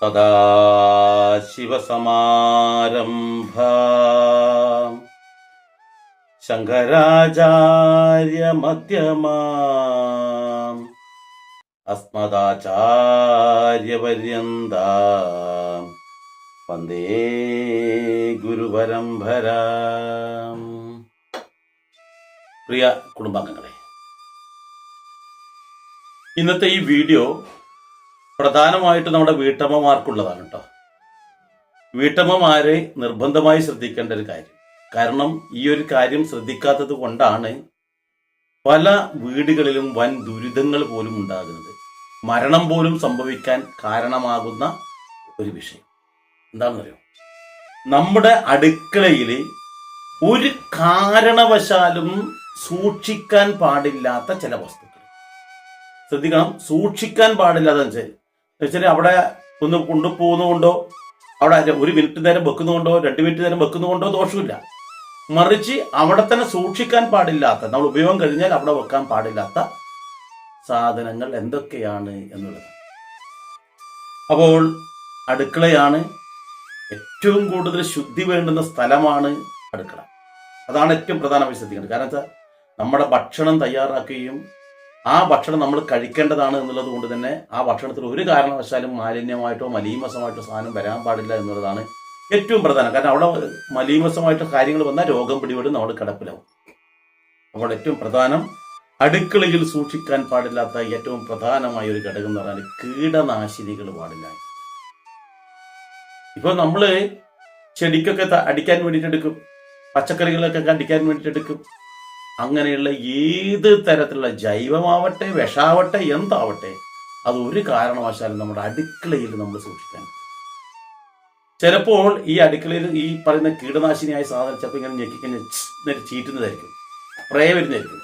സദാശിവസമാരംഭ ശങ്കരാചാര്യമധ്യമാ. അസ്മദാചാര്യപര്യന്ത. വന്ദേ ഗുരുപരംപര പ്രിയ കുടുംബാംഗങ്ങളെ ഇന്നത്തെ ഈ വീഡിയോ പ്രധാനമായിട്ട് നമ്മുടെ വീട്ടമ്മമാർക്കുള്ളതാണ് കേട്ടോ. വീട്ടമ്മമാരെ നിർബന്ധമായി ശ്രദ്ധിക്കേണ്ട ഒരു കാര്യം. കാരണം ഈ ഒരു കാര്യം ശ്രദ്ധിക്കാത്തത് കൊണ്ടാണ് പല വീടുകളിലും വൻ ദുരിതങ്ങൾ പോലും ഉണ്ടാകുന്നത്. മരണം പോലും സംഭവിക്കാൻ കാരണമാകുന്ന ഒരു വിഷയം. എന്താണെന്നറിയോ? നമ്മുടെ അടുക്കളയിൽ ഒരു കാരണവശാലും സൂക്ഷിക്കാൻ പാടില്ലാത്ത ചില വസ്തുക്കൾ. ശ്രദ്ധിക്കണം സൂക്ഷിക്കാൻ പാടില്ലാതെ വെച്ചാൽ വെച്ചാൽ അവിടെ ഒന്ന് കൊണ്ടുപോകുന്നതുകൊണ്ടോ അവിടെ ഒരു മിനിറ്റ് നേരം വെക്കുന്നതുകൊണ്ടോ രണ്ട് മിനിറ്റ് നേരം വെക്കുന്നതുകൊണ്ടോ ദോഷമില്ല. മറിച്ച് അവിടെ തന്നെ സൂക്ഷിക്കാൻ പാടില്ലാത്ത നമ്മൾ ഉപയോഗം കഴിഞ്ഞാൽ അവിടെ വെക്കാൻ പാടില്ലാത്ത സാധനങ്ങൾ എന്തൊക്കെയാണ് എന്നുള്ളത്. അപ്പോൾ അടുക്കളയാണ് ഏറ്റവും കൂടുതൽ ശുദ്ധി വേണ്ടുന്ന സ്ഥലമാണ് അടുക്കള. അതാണ് ഏറ്റവും പ്രധാനമായി ശ്രദ്ധിക്കേണ്ടത്. കാരണം വെച്ചാൽ നമ്മുടെ ഭക്ഷണം തയ്യാറാക്കുകയും ആ ഭക്ഷണം നമ്മൾ കഴിക്കേണ്ടതാണ് എന്നുള്ളത് കൊണ്ട് തന്നെ ആ ഭക്ഷണത്തിൽ ഒരു കാരണവശാലും മാലിന്യമായിട്ടോ മലീമസമായിട്ടോ സാധനം വരാൻ പാടില്ല എന്നുള്ളതാണ് ഏറ്റവും പ്രധാനം. കാരണം അവിടെ മലീമസമായിട്ട് കാര്യങ്ങൾ വന്നാൽ രോഗം പിടിപെടും നമ്മൾ കിടപ്പിലാവും. അപ്പോൾ ഏറ്റവും പ്രധാനം അടുക്കളയിൽ സൂക്ഷിക്കാൻ പാടില്ലാത്ത ഏറ്റവും പ്രധാനമായ ഒരു ഘടകം എന്ന് പറഞ്ഞാൽ കീടനാശിനികൾ പാടില്ല. ഇപ്പൊ നമ്മൾ ചെടിക്കൊക്കെ അടിക്കാൻ വേണ്ടിയിട്ട് എടുക്കും. പച്ചക്കറികളൊക്കെ അടിക്കാൻ വേണ്ടിയിട്ട് എടുക്കും. അങ്ങനെയുള്ള ഏത് തരത്തിലുള്ള ജൈവമാവട്ടെ വിഷാവട്ടെ എന്താവട്ടെ അത് ഒരു കാരണവശാലും നമ്മുടെ അടുക്കളയിൽ നമ്മൾ സൂക്ഷിക്കാൻ. ചിലപ്പോൾ ഈ അടുക്കളയിൽ ഈ പറയുന്ന കീടനാശിനിയായ സാധനം ചിലപ്പോൾ ഇങ്ങനെ ഞെക്കിക്കഴിഞ്ഞ് ച്ച് ചീറ്റുന്നതായിരിക്കും. സ്പ്രേ വരുന്നതായിരിക്കും.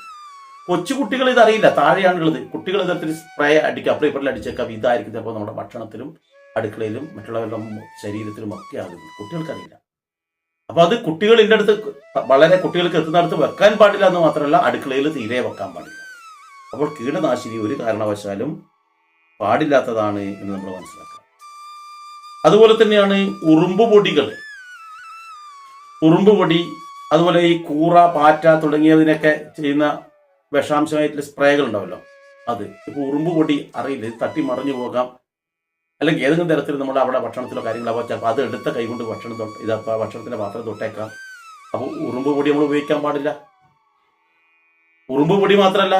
കൊച്ചുകുട്ടികൾ ഇതറിയില്ല താഴെയാണുള്ളത്. കുട്ടികൾ ഇതരത്തിൽ സ്പ്രേ അടിക്കുക അപ്പുറം ഇപ്പുറം അടിച്ചേക്കാം ഇതായിരിക്കും ചിലപ്പോൾ നമ്മുടെ ഭക്ഷണത്തിലും അടുക്കളയിലും മറ്റുള്ളവരുടെ ശരീരത്തിലും ഒക്കെ ആകുന്നു കുട്ടികൾക്കറിയില്ല അപ്പൊ അത് കുട്ടികളിന്റെ അടുത്ത് വളരെ കുട്ടികൾക്ക് എത്തുന്നിടത്ത് വെക്കാൻ പാടില്ല എന്ന് മാത്രമല്ല അടുക്കളയിൽ തീരെ വെക്കാൻ പാടില്ല. അപ്പോൾ കീടനാശിനി ഒരു കാരണവശാലും പാടില്ലാത്തതാണ് എന്ന് നമ്മൾ മനസ്സിലാക്കുക. അതുപോലെ തന്നെയാണ് ഉറുമ്പ് പൊടികൾ. ഉറുമ്പ് പൊടി അതുപോലെ ഈ കൂറ പാറ്റ തുടങ്ങിയതിനൊക്കെ ചെയ്യുന്ന വിഷാംശമായിട്ടുള്ള സ്പ്രേകൾ ഉണ്ടാവല്ലോ അത്. ഇപ്പൊ ഉറുമ്പ് പൊടി അറിയില്ല. തട്ടി മറിഞ്ഞു പോകാം. അല്ലെങ്കിൽ ഏതെങ്കിലും തരത്തിൽ നമ്മൾ അവിടെ ഭക്ഷണത്തിലോ കാര്യങ്ങളോ ചിലപ്പോൾ അത് എടുത്ത കൈകൊണ്ട് ഭക്ഷണം തൊട്ട് ഇത് ഭക്ഷണത്തിന്റെ പാത്രം തൊട്ടേക്കാം. അപ്പോൾ ഉറുമ്പ് പൊടി നമ്മൾ ഉപയോഗിക്കാൻ പാടില്ല. ഉറുമ്പ് പൊടി മാത്രമല്ല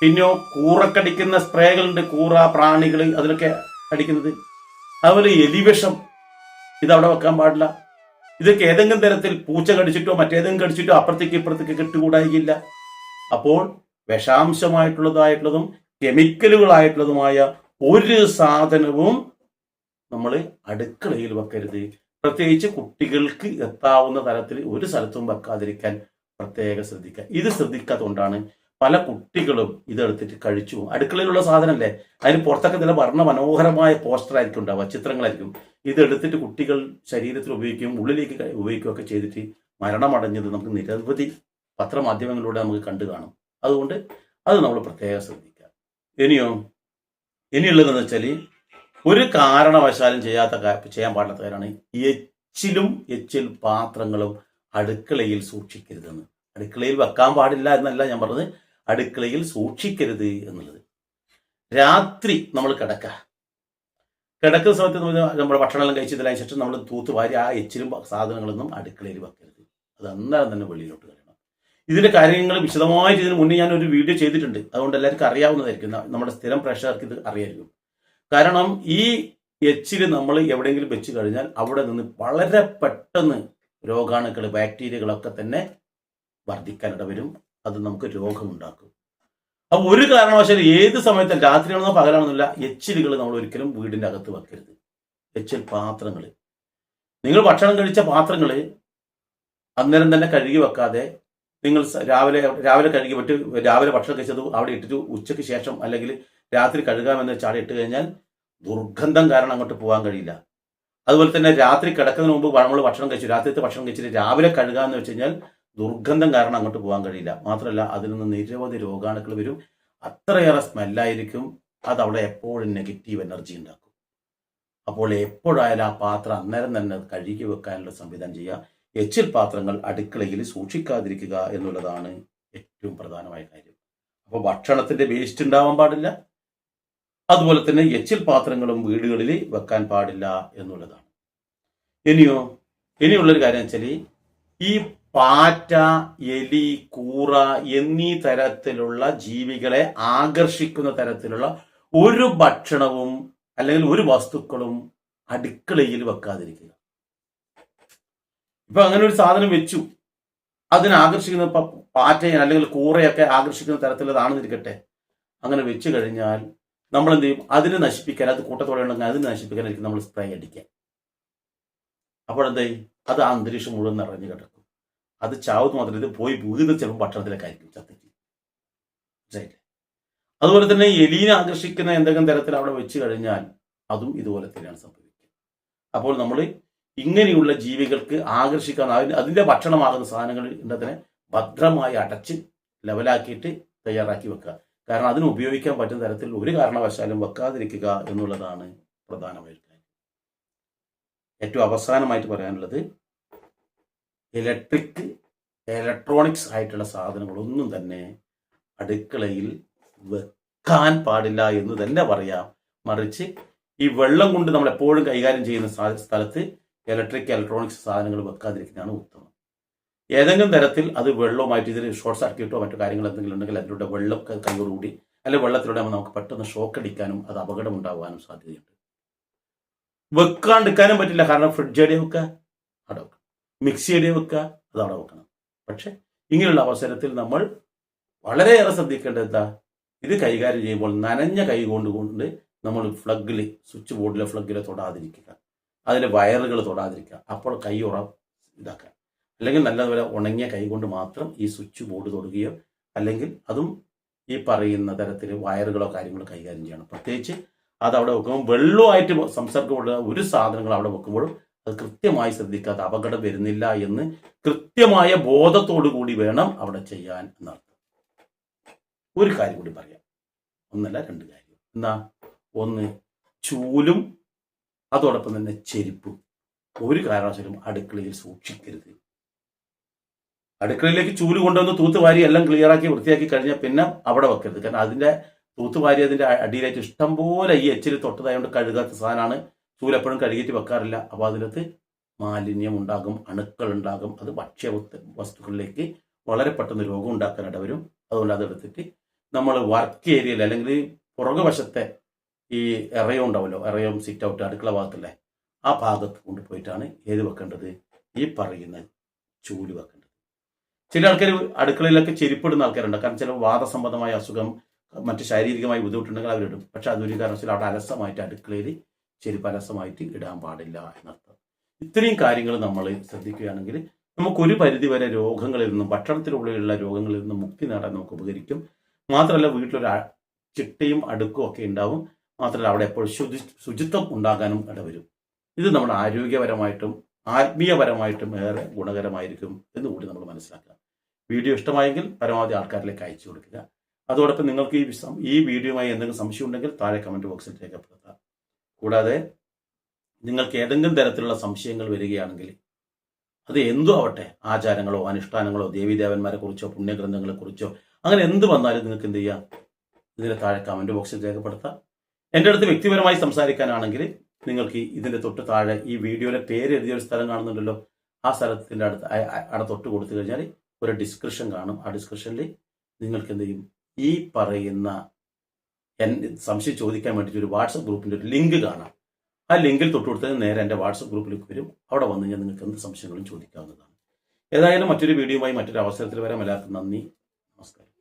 പിന്നെയോ കൂറക്കടിക്കുന്ന സ്പ്രേകളുണ്ട് കൂറ പ്രാണികൾ അതിലൊക്കെ അടിക്കുന്നത്. അതുപോലെ എലിവിഷം ഇത് അവിടെ വെക്കാൻ പാടില്ല. ഇതൊക്കെ ഏതെങ്കിലും തരത്തിൽ പൂച്ച കടിച്ചിട്ടോ മറ്റേതെങ്കിലും കടിച്ചിട്ടോ അപ്പുറത്തേക്ക് ഇപ്പുറത്തേക്ക് കെട്ടുകൂടായില്ല. അപ്പോൾ വിഷാംശമായിട്ടുള്ളതായിട്ടുള്ളതും കെമിക്കലുകളായിട്ടുള്ളതുമായ ഒരു സാധനവും നമ്മൾ അടുക്കളയിൽ വെക്കരുത്. പ്രത്യേകിച്ച് കുട്ടികൾക്ക് എത്താവുന്ന തരത്തിൽ ഒരു സ്ഥലത്തും വെക്കാതിരിക്കാൻ പ്രത്യേകം ശ്രദ്ധിക്കുക. ഇത് ശ്രദ്ധിക്കാത്തതുകൊണ്ടാണ് പല കുട്ടികളും ഇതെടുത്തിട്ട് കഴിച്ചു. അടുക്കളയിലുള്ള സാധനമല്ലേ? അതിന് പുറത്തൊക്കെ നല്ല വർണ മനോഹരമായ പോസ്റ്റർ ആയിരിക്കും ഉണ്ടാവുക ചിത്രങ്ങളായിരിക്കും. ഇതെടുത്തിട്ട് കുട്ടികൾ ശരീരത്തിൽ ഉപയോഗിക്കുകയും ഉള്ളിലേക്ക് ഉപയോഗിക്കുകയൊക്കെ ചെയ്തിട്ട് മരണമടഞ്ഞത് നമുക്ക് നിരവധി പത്രമാധ്യമങ്ങളിലൂടെ നമുക്ക് കണ്ടു കാണും. അതുകൊണ്ട് അത് നമ്മൾ പ്രത്യേകം ശ്രദ്ധിക്കുക. ഇനിയോ ഇനിയുള്ളതെന്ന് വെച്ചാൽ ഒരു കാരണവശാലും ചെയ്യാത്ത ചെയ്യാൻ പാടില്ലാത്ത കാര്യമാണ് എച്ചിലും എച്ചിൽ പാത്രങ്ങളും അടുക്കളയിൽ സൂക്ഷിക്കരുതെന്ന്. അടുക്കളയിൽ വെക്കാൻ പാടില്ല എന്നല്ല ഞാൻ പറഞ്ഞത്. അടുക്കളയിൽ സൂക്ഷിക്കരുത് എന്നുള്ളത്. രാത്രി നമ്മൾ കിടക്ക കിടക്കുന്ന സമയത്ത് നമ്മൾ നമ്മുടെ ഭക്ഷണമെല്ലാം കഴിച്ചതിനു ശേഷം നമ്മൾ തൂത്തുവാരി ആ എച്ചിലും സാധനങ്ങളൊന്നും അടുക്കളയിൽ വെക്കരുത്. അത് അന്നേരം തന്നെ വെളിയിലോട്ട് കളയണം ഇതിന്റെ കാര്യങ്ങൾ വിശദമായിട്ട് ഇതിന് മുന്നേ ഞാൻ ഒരു വീഡിയോ ചെയ്തിട്ടുണ്ട്. അതുകൊണ്ട് എല്ലാവർക്കും അറിയാവുന്നതായിരിക്കും. നമ്മുടെ സ്ഥിരം പ്രേക്ഷകർക്ക് ഇത് അറിയായിരിക്കും. കാരണം ഈ എച്ചിൽ നമ്മൾ എവിടെയെങ്കിലും വെച്ച് കഴിഞ്ഞാൽ അവിടെ നിന്ന് വളരെ പെട്ടെന്ന് രോഗാണുക്കൾ ബാക്ടീരിയകളൊക്കെ തന്നെ വർദ്ധിക്കാനിട വരും അത് നമുക്ക് രോഗമുണ്ടാക്കും. അപ്പൊ ഒരു കാരണവശാലും ഏത് സമയത്തും രാത്രിയാണെന്നോ പകലാണെന്നില്ല എച്ചിലുകൾ നമ്മൾ ഒരിക്കലും വീടിന്റെ അകത്ത് വെക്കരുത്. എച്ചിൽ പാത്രങ്ങൾ നിങ്ങൾ ഭക്ഷണം കഴിച്ച പാത്രങ്ങൾ അന്നേരം തന്നെ കഴുകി വെക്കാതെ നിങ്ങൾ രാവിലെ രാവിലെ കഴുകി വിട്ട് രാവിലെ ഭക്ഷണം കഴിച്ചത് അവിടെ ഇട്ടിട്ട് ഉച്ചയ്ക്ക് ശേഷം അല്ലെങ്കിൽ രാത്രി കഴുകാമെന്ന് ചാടി ഇട്ട് കഴിഞ്ഞാൽ ദുർഗന്ധം കാരണം അങ്ങോട്ട് പോകാൻ കഴിയില്ല. അതുപോലെ തന്നെ രാത്രി കിടക്കുന്നതിന് മുമ്പ് നമ്മൾ ഭക്ഷണം കഴിച്ചു. രാത്രിത്തെ ഭക്ഷണം കഴിച്ചിട്ട് രാവിലെ കഴുകാന്ന് വെച്ച് കഴിഞ്ഞാൽ ദുർഗന്ധം കാരണം അങ്ങോട്ട് പോകാൻ കഴിയില്ല. മാത്രമല്ല അതിൽ നിന്ന് നിരവധി രോഗാണുക്കൾ വരും. അത്രയേറെ സ്മെല്ലായിരിക്കും. അത് അവിടെ എപ്പോഴും നെഗറ്റീവ് എനർജി ഉണ്ടാക്കും. അപ്പോൾ എപ്പോഴായാലും ആ പാത്രം അന്നേരം തന്നെ കഴുകി വെക്കാനുള്ള സംവിധാനം ചെയ്യുക. എച്ചിൽ പാത്രങ്ങൾ അടുക്കളയിൽ സൂക്ഷിക്കാതിരിക്കുക എന്നുള്ളതാണ് ഏറ്റവും പ്രധാനമായ കാര്യം. അപ്പോൾ ഭക്ഷണത്തിന്റെ വേസ്റ്റ് ഉണ്ടാവാൻ പാടില്ല. അതുപോലെ തന്നെ എച്ചിൽ പാത്രങ്ങളും വീടുകളിൽ വെക്കാൻ പാടില്ല എന്നുള്ളതാണ്. ഇനിയോ ഇനിയുള്ളൊരു കാര്യം വെച്ചാൽ ഈ പാറ്റ എലി കൂറ എന്നീ തരത്തിലുള്ള ജീവികളെ ആകർഷിക്കുന്ന തരത്തിലുള്ള ഒരു ഭക്ഷണവും അല്ലെങ്കിൽ ഒരു വസ്തുക്കളും അടുക്കളയിൽ വെക്കാതിരിക്കുക. ഇപ്പൊ അങ്ങനെ ഒരു സാധനം വെച്ചു. അതിനെ ആകർഷിക്കുന്ന പാറ്റയെ അല്ലെങ്കിൽ കൂറയൊക്കെ ആകർഷിക്കുന്ന തരത്തിലുള്ളതാണെന്ന് ഇരിക്കട്ടെ. അങ്ങനെ വെച്ചു കഴിഞ്ഞാൽ നമ്മൾ എന്ത് ചെയ്യും? അതിനെ നശിപ്പിക്കാൻ അത് കൂട്ടത്തോടെ ഉണ്ടെങ്കിൽ അതിനെ നശിപ്പിക്കാനായിരിക്കും നമ്മൾ സ്പ്രേ അടിക്കുക. അപ്പോഴെന്തായി അത് ആ അന്തരീക്ഷം മുഴുവൻ നിറഞ്ഞു കിടക്കും. അത് ചാവത്ത് മാത്രം ഇത് പോയി വീട് ചിലപ്പോൾ ഭക്ഷണത്തിലേക്കായിരിക്കും ചത്തിട്ട് മനസ്സിലായില്ലേ? അതുപോലെ തന്നെ എലീനെ ആകർഷിക്കുന്ന എന്തെങ്കിലും തരത്തിൽ അവിടെ വെച്ച് കഴിഞ്ഞാൽ അതും ഇതുപോലെ തന്നെയാണ് സംഭവിക്കുക. അപ്പോൾ നമ്മൾ ഇങ്ങനെയുള്ള ജീവികൾക്ക് ആകർഷിക്കാൻ അതിന്റെ ഭക്ഷണമാകുന്ന സാധനങ്ങൾ ഇന്നതിനെ ഭദ്രമായി അടച്ച് ലെവലാക്കിയിട്ട് തയ്യാറാക്കി വെക്കുക. കാരണം അതിന് ഉപയോഗിക്കാൻ പറ്റുന്ന തരത്തിൽ ഒരു കാരണവശാലും വെക്കാതിരിക്കുക എന്നുള്ളതാണ് പ്രധാനമായിട്ട് ഏറ്റവും അവസാനമായിട്ട് പറയാനുള്ളത് ഇലക്ട്രിക് ഇലക്ട്രോണിക്സ് ആയിട്ടുള്ള സാധനങ്ങളൊന്നും തന്നെ അടുക്കളയിൽ വെക്കാൻ പാടില്ല എന്ന് തന്നെ പറയാം. മറിച്ച് ഈ വെള്ളം കൊണ്ട് നമ്മൾ എപ്പോഴും കൈകാര്യം ചെയ്യുന്ന സ്ഥ- സ്ഥലത്ത് ഇലക്ട്രിക് ഇലക്ട്രോണിക്സ് സാധനങ്ങൾ വെക്കാതിരിക്കുന്നതാണ് ഉത്തമം. ഏതെങ്കിലും തരത്തിൽ അത് വെള്ളവുമായിട്ട് ഇതിൽ ഷോർട്ട് സർക്യൂട്ടോ മറ്റു കാര്യങ്ങൾ എന്തെങ്കിലും ഉണ്ടെങ്കിൽ അതിലൂടെ വെള്ളം കൈയോടുകൂടി അല്ലെങ്കിൽ വെള്ളത്തിലൂടെ നമുക്ക് പെട്ടെന്ന് ഷോക്ക് അടിക്കാനും അത് അപകടം ഉണ്ടാകാനും സാധ്യതയുണ്ട്. വെക്കാണ്ടിരിക്കാനും പറ്റില്ല. കാരണം ഫ്രിഡ്ജ് എവിടെ വെക്കുക അവിടെ വെക്കണം മിക്സി എവിടെ വെക്കുക അത് അവിടെ വെക്കണം. പക്ഷെ ഇങ്ങനെയുള്ള അവസരത്തിൽ നമ്മൾ വളരെയേറെ ശ്രദ്ധിക്കേണ്ടത് എന്താ? ഇത് കൈകാര്യം ചെയ്യുമ്പോൾ നനഞ്ഞ കൈ കൊണ്ട് നമ്മൾ ഫ്ലഗിൽ സ്വിച്ച് ബോർഡിലെ ഫ്ലഗിലെ തൊടാതിരിക്കുക. അതിലെ വയറുകൾ തൊടാതിരിക്കുക. അപ്പോൾ കൈ ഉറ ഇതാക്കുക. അല്ലെങ്കിൽ നല്ലതുപോലെ ഉണങ്ങിയ കൈ കൊണ്ട് മാത്രം ഈ സ്വിച്ച് ബോർഡ് തൊടുകയോ അല്ലെങ്കിൽ അതും ഈ പറയുന്ന തരത്തിൽ വയറുകളോ കാര്യങ്ങളോ കൈകാര്യം ചെയ്യണം. പ്രത്യേകിച്ച് അത് അവിടെ വെക്കുമ്പോൾ വെള്ളമായിട്ട് സംസർഗമുള്ള ഒരു സാധനങ്ങൾ അവിടെ വെക്കുമ്പോഴും അത് കൃത്യമായി ശ്രദ്ധിക്കാതെ അപകടം വരുന്നില്ല എന്ന് കൃത്യമായ ബോധത്തോടു കൂടി വേണം അവിടെ ചെയ്യാൻ എന്നർത്ഥം. ഒരു കാര്യം കൂടി പറയാം. ഒന്നല്ല രണ്ട് കാര്യം. എന്നാ ഒന്ന് ചൂലും അതോടൊപ്പം തന്നെ ചെരുപ്പും. ഒരു കാരണവശാലും അടുക്കളയിൽ സൂക്ഷിക്കരുത്. അടുക്കളയിലേക്ക് ചൂൽ കൊണ്ടുവന്ന് തൂത്തുവാരി എല്ലാം ക്ലിയറാക്കി വൃത്തിയാക്കി കഴിഞ്ഞാൽ പിന്നെ അവിടെ വെക്കരുത്. കാരണം അതിന്റെ തൂത്തുവാരി അതിന്റെ അടിയിലായിട്ട് ഇഷ്ടംപോലെ ഈ എച്ചിൽ തൊട്ടതായതുകൊണ്ട് കഴുകാത്ത സാധനമാണ് ചൂലെപ്പോഴും കഴുകിയിട്ട് വെക്കാറില്ല. അപ്പോൾ അതിനകത്ത് മാലിന്യം ഉണ്ടാകും അണുക്കൾ ഉണ്ടാകും. അത് ഭക്ഷ്യ വസ്തുക്കളിലേക്ക് വളരെ പെട്ടെന്ന് രോഗം ഉണ്ടാക്കാനായിട്ട് വരും. അതുകൊണ്ട് അതെടുത്തിട്ട് നമ്മൾ വർക്ക് ഏരിയയിൽ അല്ലെങ്കിൽ പുറകു വശത്തെ ഈ എറയോ ഉണ്ടാവല്ലോ എറയം സിറ്റ് ഔട്ട് അടുക്കള ഭാഗത്തല്ലേ ആ ഭാഗത്ത് കൊണ്ടുപോയിട്ടാണ് ഏത് വെക്കേണ്ടത്? ഈ പറയുന്ന ചൂൽ വെക്കേണ്ടത്. ചില ആൾക്കാർ അടുക്കളയിലൊക്കെ ചെരിപ്പിടുന്ന ആൾക്കാരുണ്ട്. കാരണം ചില വാദസംബന്ധമായ അസുഖം മറ്റ് ശാരീരികമായി ബുദ്ധിമുട്ടുണ്ടെങ്കിൽ അവരിടും. പക്ഷെ അതൊരു കാരണവശാലും അവിടെ അലസമായിട്ട് അടുക്കളയിൽ ചെരുപ്പ് അലസമായിട്ട് ഇടാൻ പാടില്ല എന്നർത്ഥം. ഇത്രയും കാര്യങ്ങൾ നമ്മൾ ശ്രദ്ധിക്കുകയാണെങ്കിൽ നമുക്കൊരു പരിധിവരെ രോഗങ്ങളിൽ നിന്നും ഭക്ഷണത്തിലുള്ള രോഗങ്ങളിൽ നിന്നും മുക്തി നേടാൻ നമുക്ക് ഉപകരിക്കും. മാത്രമല്ല വീട്ടിലൊരു ചിട്ടയും അടുക്കും ഒക്കെ ഉണ്ടാവും. മാത്രമല്ല അവിടെ എപ്പോഴും ശുചി ശുചിത്വം ഉണ്ടാകാനും ഇടവരും. ഇത് നമ്മുടെ ആരോഗ്യപരമായിട്ടും ആത്മീയപരമായിട്ടും ഏറെ ഗുണകരമായിരിക്കും എന്ന് കൂടി നമ്മൾ മനസ്സിലാക്കുക വീഡിയോ ഇഷ്ടമായെങ്കിൽ പരമാവധി ആൾക്കാരിലേക്ക് അയച്ചു കൊടുക്കുക. അതോടൊപ്പം നിങ്ങൾക്ക് ഈ ഈ വീഡിയോയുമായി എന്തെങ്കിലും സംശയം ഉണ്ടെങ്കിൽ താഴെ കമന്റ് ബോക്സിൽ രേഖപ്പെടുത്തുക കൂടാതെ നിങ്ങൾക്ക് ഏതെങ്കിലും തരത്തിലുള്ള സംശയങ്ങൾ വരികയാണെങ്കിൽ അത് എന്തോ ആവട്ടെ ആചാരങ്ങളോ അനുഷ്ഠാനങ്ങളോ ദേവീദേവന്മാരെ കുറിച്ചോ പുണ്യഗ്രന്ഥങ്ങളെ കുറിച്ചോ അങ്ങനെ എന്ത് വന്നാലും നിങ്ങൾക്ക് എന്ത് ചെയ്യാം? ഇതിന് താഴെ കമന്റ് ബോക്സിൽ രേഖപ്പെടുത്താം. എന്റെ അടുത്ത് വ്യക്തിപരമായി സംസാരിക്കാനാണെങ്കിൽ നിങ്ങൾക്ക് ഇതിന്റെ തൊട്ട് താഴെ ഈ വീഡിയോയിലെ പേര് എഴുതിയ ഒരു സ്ഥലം കാണുന്നുണ്ടല്ലോ. ആ സ്ഥലത്തിന്റെ അടുത്ത് അവിടെ തൊട്ട് കൊടുത്തു കഴിഞ്ഞാൽ ഒരു ഡിസ്ക്രിപ്ഷൻ കാണും. ആ ഡിസ്ക്രിപ്ഷനിൽ നിങ്ങൾക്ക് എന്ത് ചെയ്യും? ഈ പറയുന്ന സംശയം ചോദിക്കാൻ വേണ്ടിയിട്ട് ഒരു വാട്സപ്പ് ഗ്രൂപ്പിന്റെ ഒരു ലിങ്ക് കാണാം. ആ ലിങ്കിൽ തൊട്ട് കൊടുത്താൽ നേരെ എന്റെ വാട്സപ്പ് ഗ്രൂപ്പിലേക്ക് വരും. അവിടെ വന്നു കഴിഞ്ഞാൽ നിങ്ങൾക്ക് എന്ത് സംശയങ്ങളും ചോദിക്കാവുന്നതാണ്. ഏതായാലും മറ്റൊരു വീഡിയോയുമായി മറ്റൊരു അവസരത്തിൽ വരാം. എല്ലാവർക്കും നന്ദി. നമസ്കാരം.